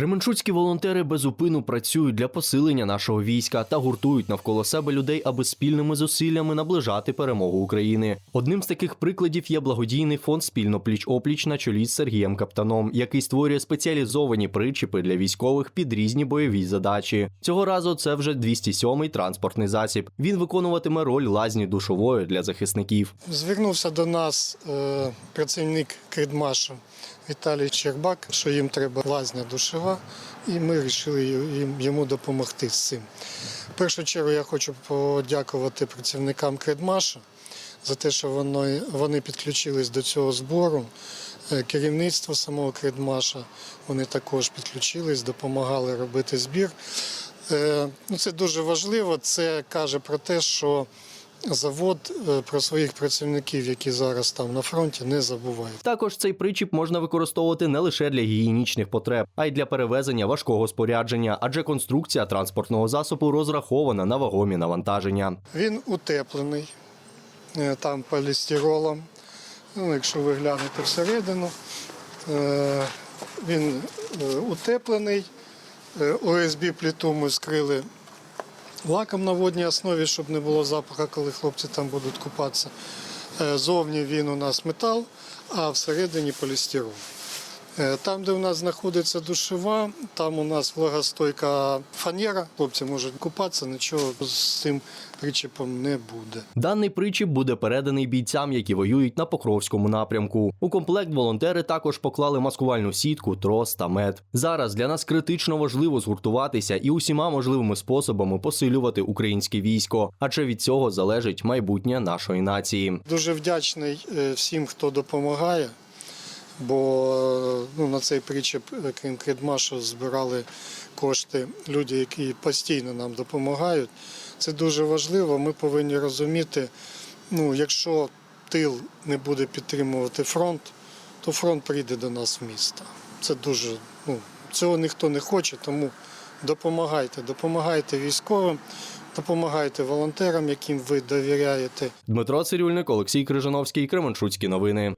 Кременчуцькі волонтери безупину працюють для посилення нашого війська та гуртують навколо себе людей, аби спільними зусиллями наближати перемогу України. Одним з таких прикладів є благодійний фонд спільно пліч опліч на чолі з Сергієм Каптаном, який створює спеціалізовані причіпи для військових під різні бойові задачі. Цього разу це вже 207-й транспортний засіб. Він виконуватиме роль лазні душової для захисників. Звернувся до нас е, працівник Кредмашу Віталій Чербак, що їм треба лазня душева, і ми вирішили йому допомогти з цим. В першу чергу я хочу подякувати працівникам Кредмашу за те, що вони, вони підключились до цього збору. Е, Керівництво самого Кредмаша вони також підключились, допомагали робити збір. Е, Ну, це дуже важливо. Це каже про те, що завод е, про своїх працівників, які зараз там на фронті, не забуває. Також цей причіп можна використовувати не лише для гігієнічних потреб, а й для перевезення важкого спорядження, адже конструкція транспортного засобу розрахована на вагомі навантаження. Він утеплений е, там полістиролом. Ну, якщо ви глянете всередину, е, він утеплений. ОСБ плиту ми скрили лаком на водній основі, щоб не було запаху, коли хлопці там будуть купатися. Е, Зовні він у нас метал, а всередині полістирол. Е, Там, де у нас знаходиться душева, там у нас влагостойка фанера. Хлопці можуть купатися, нічого з цим причепом не буде. Даний причіп буде переданий бійцям, які воюють на Покровському напрямку. У комплект волонтери також поклали маскувальну сітку, трос та мед. Зараз для нас критично важливо згуртуватися і усіма можливими способами посилювати українське військо, адже від цього залежить майбутнє нашої нації. Дуже вдячний е, всім, хто допомагає, бо цей причеп, е, крім збирали кошти люди, які постійно нам допомагають. Це дуже важливо. Ми повинні розуміти, ну, якщо тил не буде підтримувати фронт, то фронт прийде до нас в місто. Це дуже, ну, цього ніхто не хоче, тому допомагайте, допомагайте військовим, допомагайте волонтерам, яким ви довіряєте. Дмитро Цирюльник, Олексій Крижановський, Кременчуцькі новини.